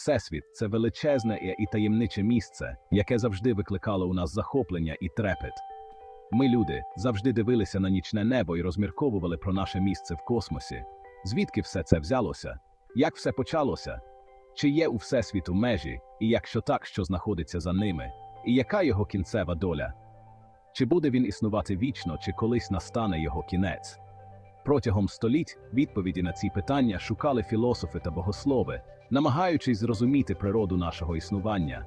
Всесвіт це величезне і таємниче місце, яке завжди викликало у нас захоплення і трепет. Ми, люди, завжди дивилися на нічне небо і розмірковували про наше місце в космосі. Звідки все це взялося? Як все почалося? Чи є у Всесвіту межі, і якщо так, що знаходиться за ними? І яка його кінцева доля? Чи буде він існувати вічно, чи колись настане його кінець? Протягом століть відповіді на ці питання шукали філософи та богослови, намагаючись зрозуміти природу нашого існування.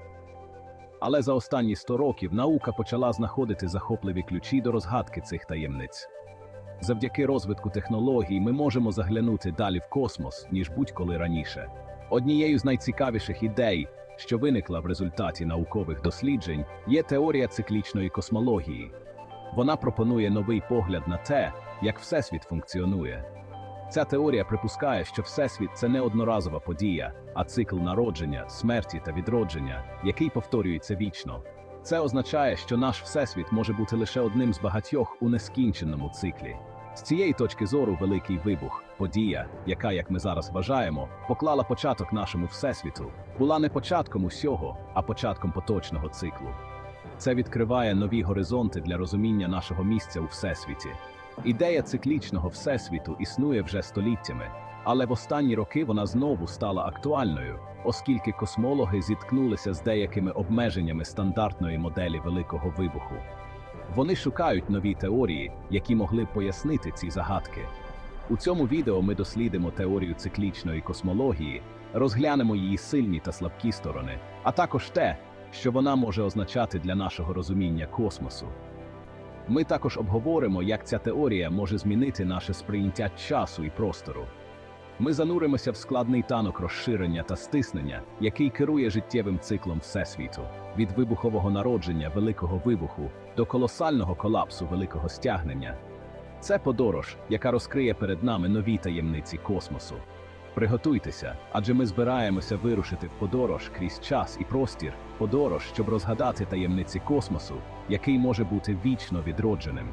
Але за останні 100 років наука почала знаходити захопливі ключі до розгадки цих таємниць. Завдяки розвитку технологій ми можемо заглянути далі в космос, ніж будь-коли раніше. Однією з найцікавіших ідей, що виникла в результаті наукових досліджень, є теорія циклічної космології. Вона пропонує новий погляд на те, як Всесвіт функціонує. Ця теорія припускає, що Всесвіт це не одноразова подія, а цикл народження, смерті та відродження, який повторюється вічно. Це означає, що наш Всесвіт може бути лише одним з багатьох у нескінченому циклі. З цієї точки зору Великий Вибух, подія, яка, як ми зараз вважаємо, поклала початок нашому Всесвіту, була не початком усього, а початком поточного циклу. Це відкриває нові горизонти для розуміння нашого місця у Всесвіті. Ідея циклічного Всесвіту існує вже століттями, але в останні роки вона знову стала актуальною, оскільки космологи зіткнулися з деякими обмеженнями стандартної моделі Великого Вибуху. Вони шукають нові теорії, які могли б пояснити ці загадки. У цьому відео ми дослідимо теорію циклічної космології, розглянемо її сильні та слабкі сторони, а також те, що вона може означати для нашого розуміння космосу. Ми також обговоримо, як ця теорія може змінити наше сприйняття часу і простору. Ми зануримося в складний танок розширення та стиснення, який керує життєвим циклом Всесвіту, від вибухового народження Великого вибуху до колосального колапсу великого стягнення. Це подорож, яка розкриє перед нами нові таємниці космосу. Приготуйтеся, адже ми збираємося вирушити в подорож крізь час і простір, подорож, щоб розгадати таємниці космосу, який може бути вічно відродженим.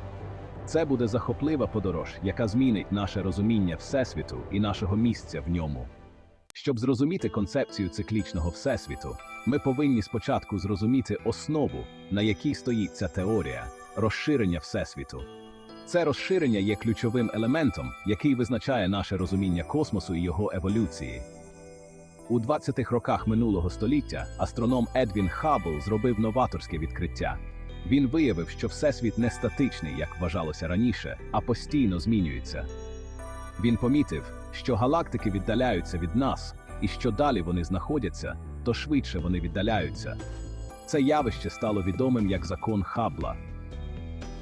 Це буде захоплива подорож, яка змінить наше розуміння Всесвіту і нашого місця в ньому. Щоб зрозуміти концепцію циклічного Всесвіту, ми повинні спочатку зрозуміти основу, на якій стоїть ця теорія розширення Всесвіту. Це розширення є ключовим елементом, який визначає наше розуміння космосу і його еволюції. У 20-х роках минулого століття астроном Едвін Хаббл зробив новаторське відкриття. Він виявив, що Всесвіт не статичний, як вважалося раніше, а постійно змінюється. Він помітив, що галактики віддаляються від нас, і що далі вони знаходяться, то швидше вони віддаляються. Це явище стало відомим як закон Хаббла.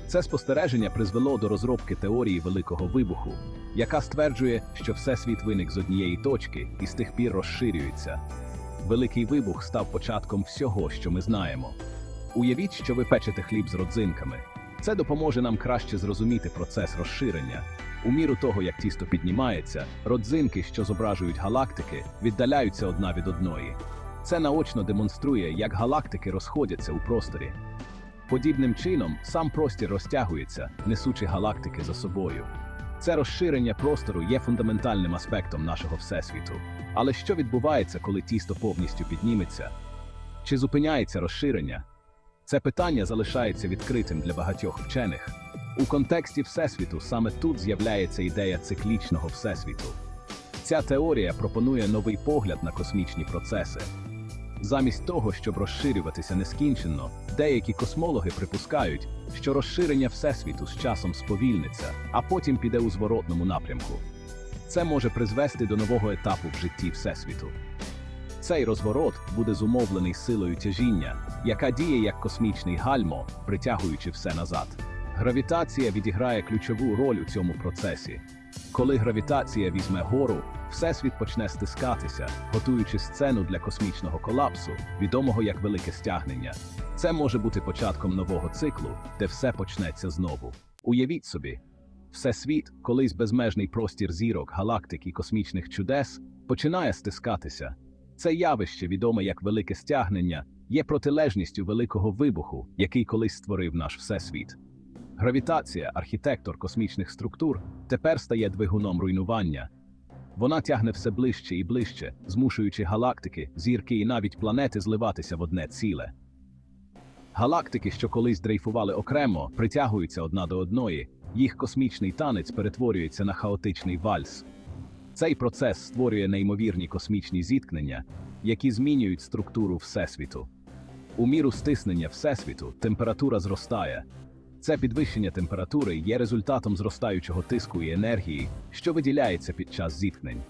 Це спостереження призвело до розробки теорії Великого вибуху, яка стверджує, що Всесвіт виник з однієї точки і з тих пір розширюється. Великий вибух став початком всього, що ми знаємо. Уявіть, що ви печете хліб з родзинками. Це допоможе нам краще зрозуміти процес розширення. У міру того, як тісто піднімається, родзинки, що зображують галактики, віддаляються одна від одної. Це наочно демонструє, як галактики розходяться у просторі. Подібним чином сам простір розтягується, несучи галактики за собою. Це розширення простору є фундаментальним аспектом нашого всесвіту. Але що відбувається, коли тісто повністю підніметься? Чи зупиняється розширення? Це питання залишається відкритим для багатьох вчених. У контексті Всесвіту саме тут з'являється ідея циклічного Всесвіту. Ця теорія пропонує новий погляд на космічні процеси. Замість того, щоб розширюватися нескінченно, деякі космологи припускають, що розширення Всесвіту з часом сповільниться, а потім піде у зворотному напрямку. Це може призвести до нового етапу в житті Всесвіту. Цей розворот буде зумовлений силою тяжіння, яка діє як космічний гальмо, притягуючи все назад. Гравітація відіграє ключову роль у цьому процесі. Коли гравітація візьме гору, всесвіт почне стискатися, готуючи сцену для космічного колапсу, відомого як велике стягнення. Це може бути початком нового циклу, де все почнеться знову. Уявіть собі, всесвіт, колись безмежний простір зірок, галактик і космічних чудес, починає стискатися. Це явище, відоме як велике стягнення, є протилежністю великого вибуху, який колись створив наш всесвіт. Гравітація, архітектор космічних структур, тепер стає двигуном руйнування. Вона тягне все ближче і ближче, змушуючи галактики, зірки і навіть планети зливатися в одне ціле. Галактики, що колись дрейфували окремо, притягуються одна до одної, їх космічний танець перетворюється на хаотичний вальс. Цей процес створює неймовірні космічні зіткнення, які змінюють структуру Всесвіту. У міру стиснення Всесвіту температура зростає. Це підвищення температури є результатом зростаючого тиску і енергії, що виділяється під час зіткнень.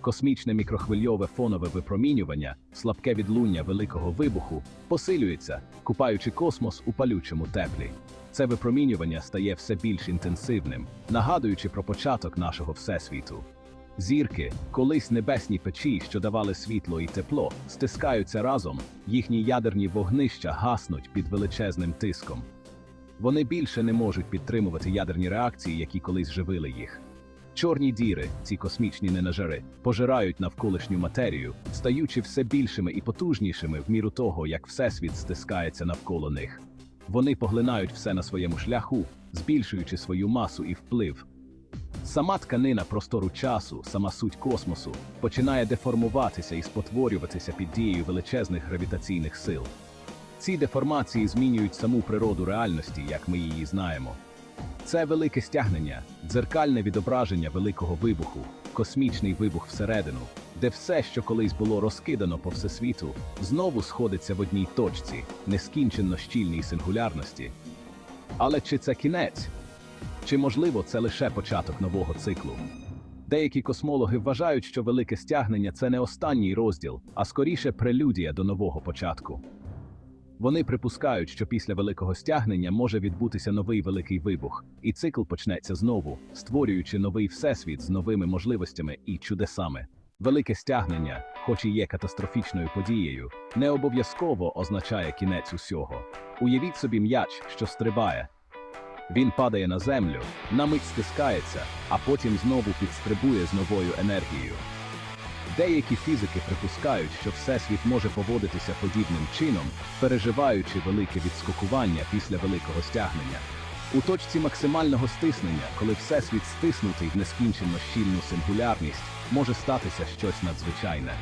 Космічне мікрохвильове фонове випромінювання, слабке відлуння великого вибуху, посилюється, купаючи космос у палючому теплі. Це випромінювання стає все більш інтенсивним, нагадуючи про початок нашого всесвіту. Зірки, колись небесні печі, що давали світло і тепло, стискаються разом, їхні ядерні вогнища гаснуть під величезним тиском. Вони більше не можуть підтримувати ядерні реакції, які колись живили їх. Чорні діри, ці космічні ненажери, пожирають навколишню матерію, стаючи все більшими і потужнішими в міру того, як всесвіт стискається навколо них. Вони поглинають все на своєму шляху, збільшуючи свою масу і вплив. Сама тканина простору часу, сама суть космосу, починає деформуватися і спотворюватися під дією величезних гравітаційних сил. Ці деформації змінюють саму природу реальності, як ми її знаємо. Це велике стягнення, дзеркальне відображення великого вибуху, космічний вибух всередину, де все, що колись було розкидано по всесвіту, знову сходиться в одній точці, нескінченно щільній сингулярності. Але чи це кінець? Чи можливо це лише початок нового циклу? Деякі космологи вважають, що велике стягнення це не останній розділ, а скоріше прелюдія до нового початку. Вони припускають, що після великого стягнення може відбутися новий великий вибух, і цикл почнеться знову, створюючи новий всесвіт з новими можливостями і чудесами. Велике стягнення, хоч і є катастрофічною подією, не обов'язково означає кінець усього. Уявіть собі м'яч, що стрибає. Він падає на землю, на мить стискається, а потім знову підстрибує з новою енергією. Деякі фізики припускають, що Всесвіт може поводитися подібним чином, переживаючи велике відскокування після великого стягнення. У точці максимального стиснення, коли Всесвіт стиснутий в нескінченно щільну сингулярність, може статися щось надзвичайне.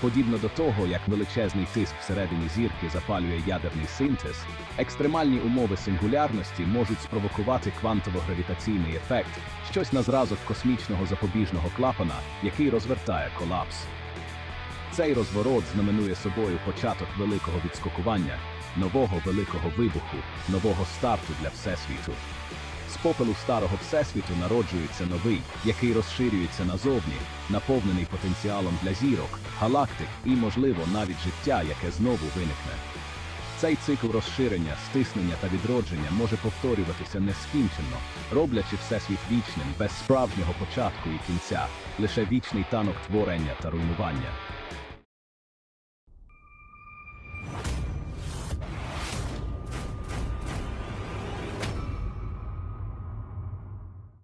Подібно до того, як величезний тиск всередині зірки запалює ядерний синтез, екстремальні умови сингулярності можуть спровокувати квантово-гравітаційний ефект, щось на зразок космічного запобіжного клапана, який розвертає колапс. Цей розворот знаменує собою початок великого відскокування, нового великого вибуху, нового старту для Всесвіту. Попелу старого Всесвіту народжується новий, який розширюється назовні, наповнений потенціалом для зірок, галактик і, можливо, навіть життя, яке знову виникне. Цей цикл розширення, стиснення та відродження може повторюватися нескінченно, роблячи Всесвіт вічним без справжнього початку і кінця, лише вічний танок творення та руйнування.